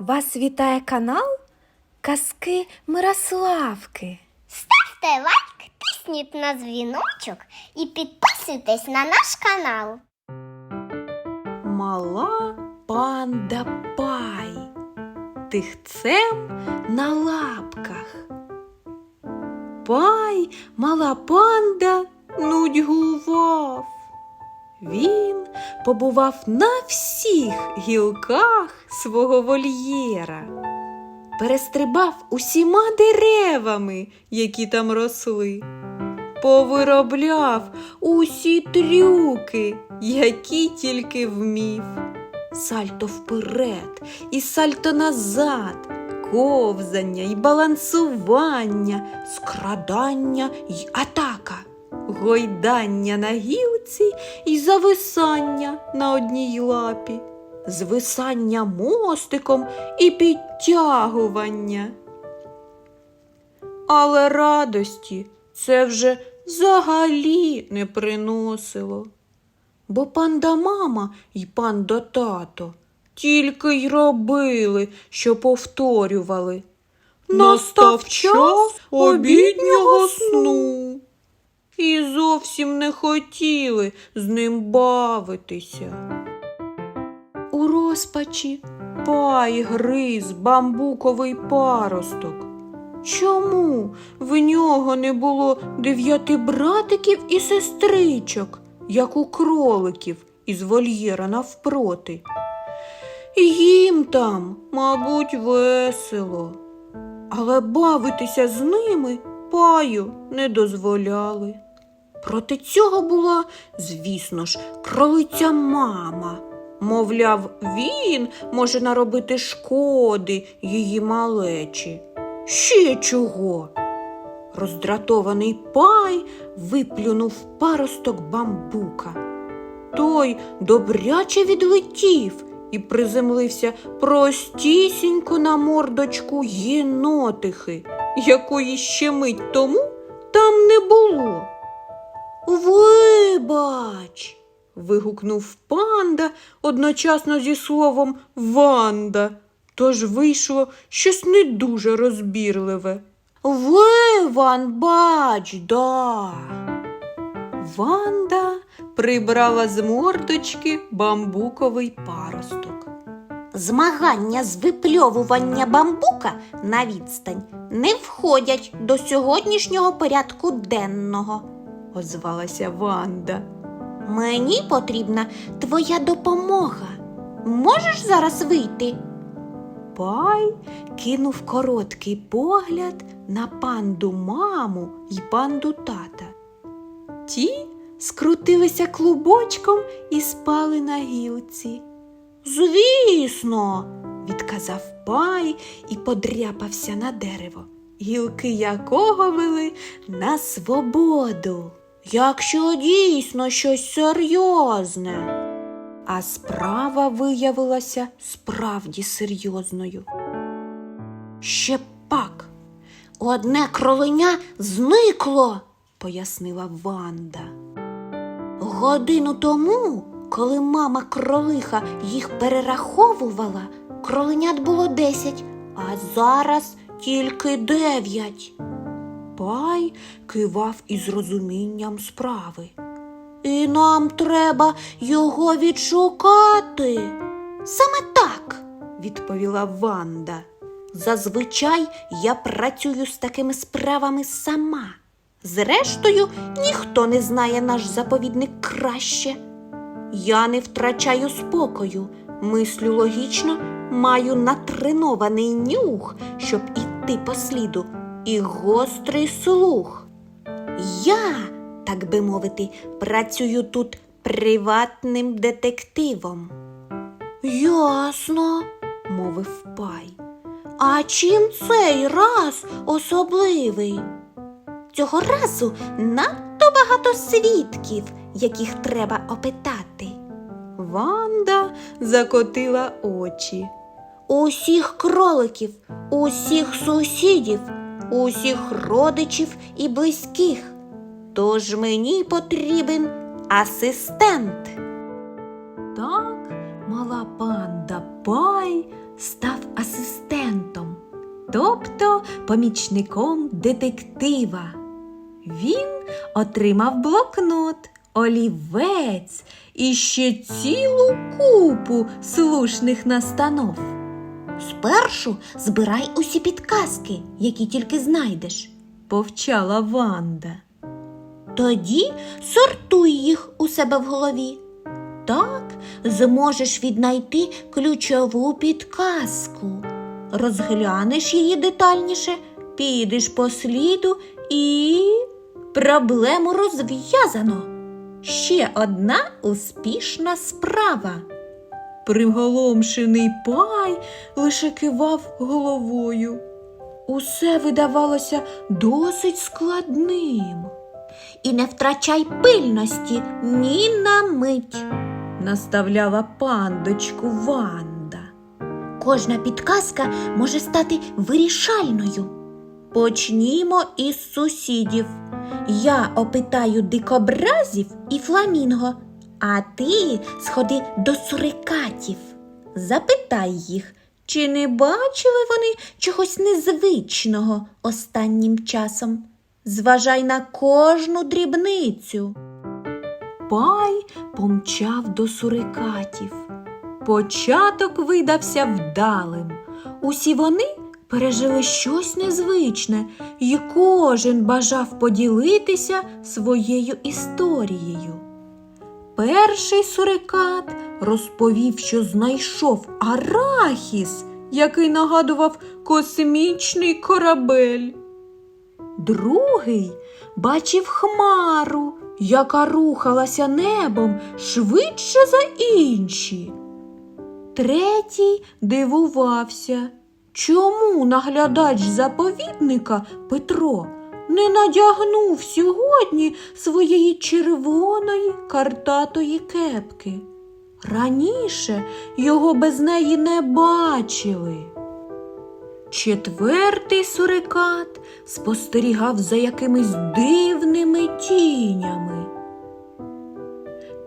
Вас вітає канал Казки Мирославки. Ставте лайк, тисніть на дзвіночок і підписуйтесь на наш канал. Мала панда Пай. Тихцем на лапках. Пай, мала панда, нудьгував. Він побував на всіх гілках свого вольєра, перестрибав усіма деревами, які там росли, повиробляв усі трюки, які тільки вмів. Сальто вперед і сальто назад, ковзання й балансування, скрадання й атака, гойдання на гілці й зависання на одній лапі, звисання мостиком і підтягування. Але радості це вже взагалі не приносило. Бо панда мама й панда тато тільки й робили, що повторювали. Настав час обіднього сну. І зовсім не хотіли з ним бавитися. У розпачі пай гриз бамбуковий паросток. Чому в нього не було дев'яти братиків і сестричок, як у кроликів із вольєра навпроти? Їм там, мабуть, весело, але бавитися з ними паю не дозволяли. Проти цього була, звісно ж, кролиця мама. Мовляв, він може наробити шкоди її малечі. Ще чого? Роздратований пай виплюнув паросток бамбука. Той добряче відлетів і приземлився простісінько на мордочку єнотихи, якої ще мить тому там не було. Вибач. вигукнув панда одночасно зі словом Ванда, тож вийшло щось не дуже розбірливе. Виван, бач, да. Ванда прибрала з мордочки бамбуковий паросток. Змагання з випльовування бамбука на відстань не входять до сьогоднішнього порядку денного. Озвалася Ванда. Мені потрібна твоя допомога. Можеш зараз вийти? Пай кинув короткий погляд на панду маму й панду тата. Ті скрутилися клубочком і спали на гілці. Звісно, відказав пай і подряпався на дерево, гілки якого вели на свободу. Якщо дійсно щось серйозне. А справа виявилася справді серйозною. Ще пак, Одне кроленя зникло. пояснила Ванда. Годину тому, коли мама кролиха їх перераховувала, кроленят було десять, а зараз тільки дев'ять. Пай кивав із розумінням справи. І нам треба його відшукати. Саме так, Відповіла Ванда. Зазвичай я працюю з такими справами сама. Зрештою, ніхто не знає наш заповідник краще. Я не втрачаю спокою, мислю логічно, маю натренований нюх, щоб іти по сліду, і гострий слух. Я, так би мовити, працюю тут приватним детективом. Ясно, мовив пай. А чим цей раз особливий? Цього разу надто багато свідків, яких треба опитати. Ванда закотила очі. Усіх кроликів, усіх сусідів, усіх родичів і близьких. Тож мені потрібен асистент. Так мала панда Пай став асистентом тобто помічником детектива. Він отримав блокнот, олівець і ще цілу купу слушних настанов. Спершу збирай усі підказки, які тільки знайдеш. Повчала Ванда. Тоді сортуй їх у себе в голові. Так зможеш віднайти ключову підказку. Розглянеш її детальніше, підеш по сліду і проблему розв'язано. Ще одна успішна справа. Приголомшений пай лише кивав головою. Усе видавалося досить складним. І не втрачай пильності ні на мить. наставляла пандочку Ванда. Кожна підказка може стати вирішальною. Почнімо із сусідів. Я опитаю дикобразів і фламінго, а ти сходи до сурикатів. Запитай їх, чи не бачили вони чогось незвичного останнім часом. Зважай на кожну дрібницю. Пай помчав до сурикатів. Початок видався вдалим. Усі вони пережили щось незвичне, і кожен бажав поділитися своєю історією. Перший сурикат розповів, що знайшов арахіс, який нагадував космічний корабель. Другий бачив хмару, яка рухалася небом швидше за інші. Третій дивувався, чому наглядач заповідника Петро не надягнув сьогодні своєї червоної картатої кепки. Раніше його без неї не бачили. Четвертий сурикат спостерігав за якимись дивними тінями.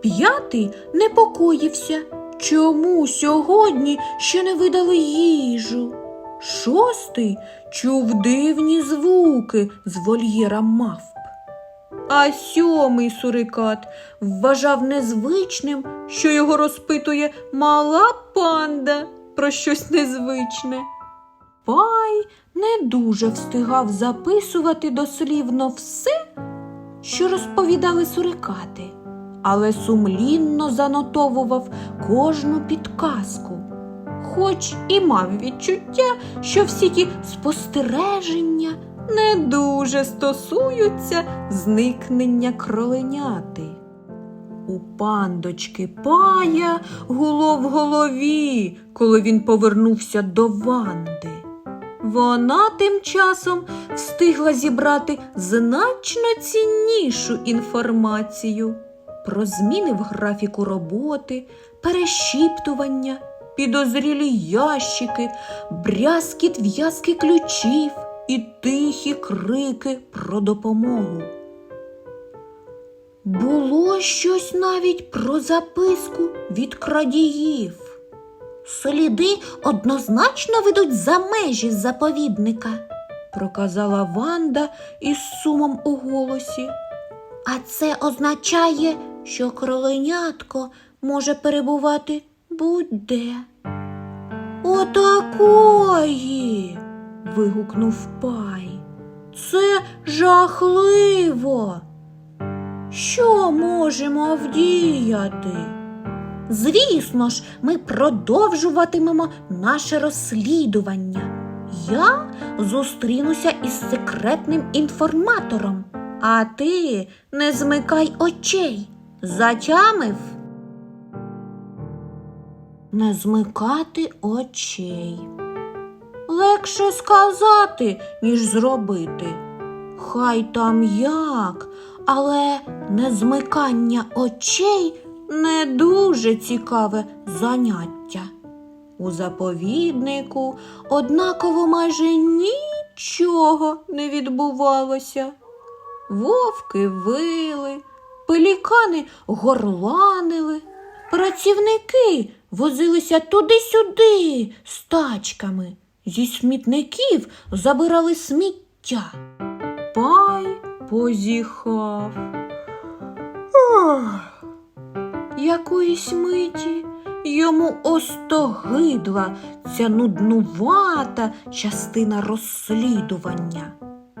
П'ятий непокоївся, чому сьогодні ще не видали їжу. Шостий чув дивні звуки з вольєра мавп. А сьомий сурикат вважав незвичним, що його розпитує мала панда про щось незвичне. Пай не дуже встигав записувати дослівно все, що розповідали сурикати, але сумлінно занотовував кожну підказку, хоч і мав відчуття, що всі ті спостереження не дуже стосуються зникнення кроленяти. У пандочки пая гуло в голові, коли він повернувся до Ванди. Вона тим часом встигла зібрати значно ціннішу інформацію про зміни в графіку роботи, перешіптування, підозрілі ящики, брязкіт в'язки ключів і тихі крики про допомогу. Було щось навіть про записку від крадіїв. Сліди однозначно ведуть за межі заповідника. проказала Ванда із сумом у голосі. А це означає, що кроленятко може перебувати будь-де. Отакої. вигукнув пай. Це жахливо. Що можемо вдіяти? Звісно ж, ми продовжуватимемо наше розслідування. Я зустрінуся із секретним інформатором, а ти не змикай очей. Затямив? Не змикати очей. Легше сказати, ніж зробити. Хай там як, але незмикання очей не дуже цікаве заняття. У заповіднику однаково майже нічого не відбувалося. Вовки вили, пелікани горланили, працівники возилися туди-сюди з тачками, зі смітників забирали сміття. Пай позіхав. Ох. Якоїсь миті йому остогидла ця нуднувата частина розслідування.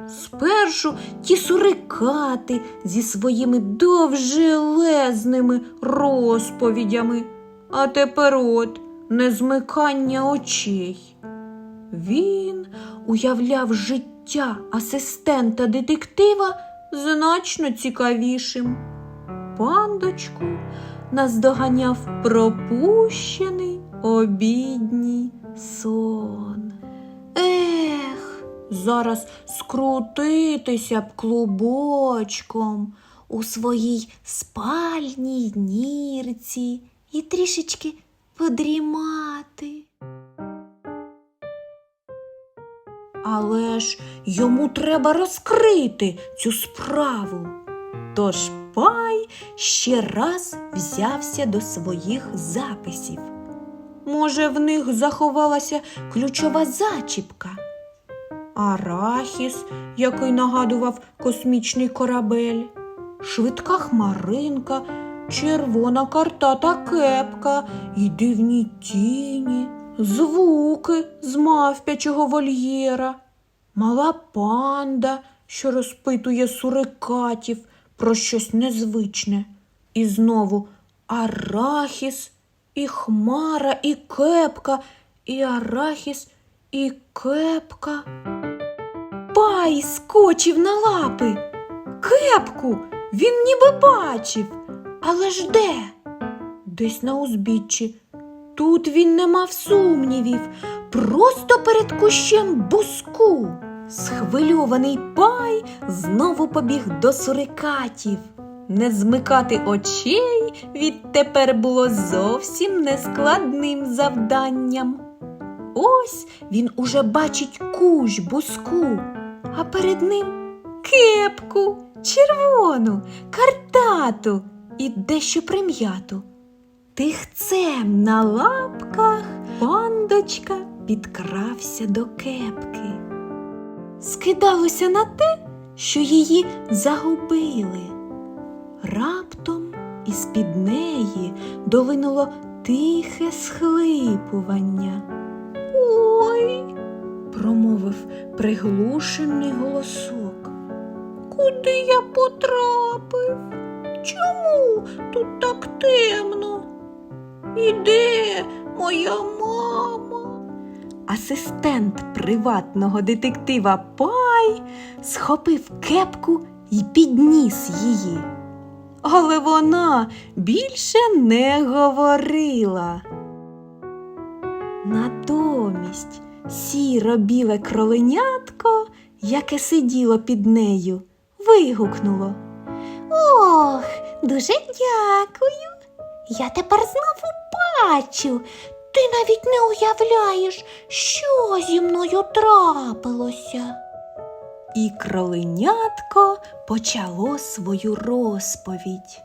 Спершу ті сурикати зі своїми довжелезними розповідями, а тепер от незмикання очей. Він уявляв життя асистента детектива значно цікавішим. Пандочку наздоганяв пропущений обідній сон. Ех, зараз скрутитися б клубочком у своїй спальній нірці і трішечки подрімати. Але ж йому треба розкрити цю справу. Тож пай ще раз взявся до своїх записів. Може, в них заховалася ключова зачіпка. Арахіс, який нагадував космічний корабель, швидка хмаринка, червона картата кепка і дивні тіні, звуки з мавпячого вольєра, мала панда, що розпитує сурикатів про щось незвичне, і знову арахіс, і хмара, і кепка, і арахіс, і кепка. Пай скочив на лапи. Кепку він ніби бачив. Але ж де? Десь на узбіччі. Тут він не мав сумнівів, просто перед кущем буску. Схвильований пай знову побіг до сурикатів. Не змикати очей відтепер було зовсім нескладним завданням. Ось він уже бачить кущ буску, а перед ним кепку, червону, картату і дещо прим'яту. Тихцем на лапках пандочка підкрався до кепки. Скидалося на те, що її загубили. Раптом із-під неї долинуло тихе схлипування. Ой, промовив приглушений голосок. Куди я потрапив? Чому тут так темно? І де моя мама? Асистент приватного детектива Пай схопив кепку і підніс її. Але вона більше не говорила. Натомість сіро-біле кроленятко, яке сиділо під нею, вигукнуло. Ох, дуже дякую. Я тепер знову бачу. Ти навіть не уявляєш, що зі мною трапилося. І кроленятко почало свою розповідь.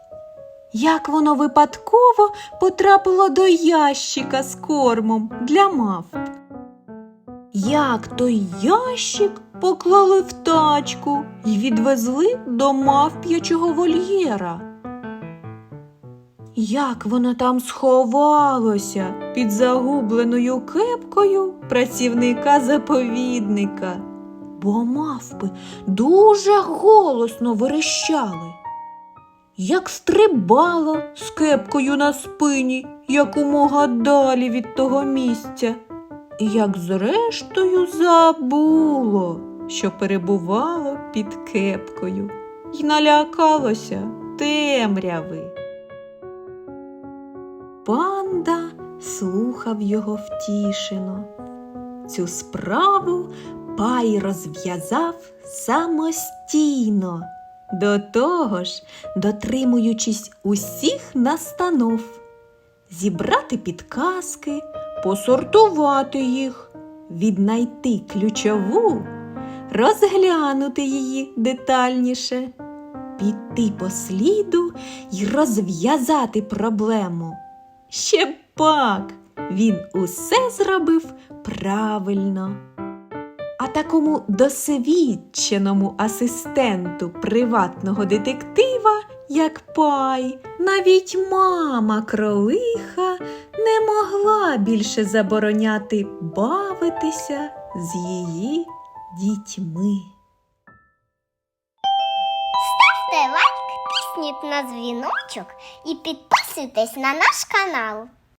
Як воно випадково потрапило до ящика з кормом для мавп. Як той ящик поклали в тачку і відвезли до мавп'ячого вольєра. Як воно там сховалося під загубленою кепкою працівника заповідника, бо мавпи дуже голосно верещали. Як стрибала з кепкою на спині якомога далі від того місця, і як зрештою забуло, що перебувало під кепкою, і налякалося темряви. Панда слухав його втішено. Цю справу пай розв'язав самостійно, до того ж, дотримуючись усіх настанов, зібрати підказки, посортувати їх, віднайти ключову, розглянути її детальніше, піти по сліду і розв'язати проблему. Ще пак, він усе зробив правильно. А такому досвідченому асистенту приватного детектива, як Пай, навіть мама кролиха не могла більше забороняти бавитися з її дітьми. Ставте лайк, тисніть на дзвіночок і підписуйтесь на наш канал.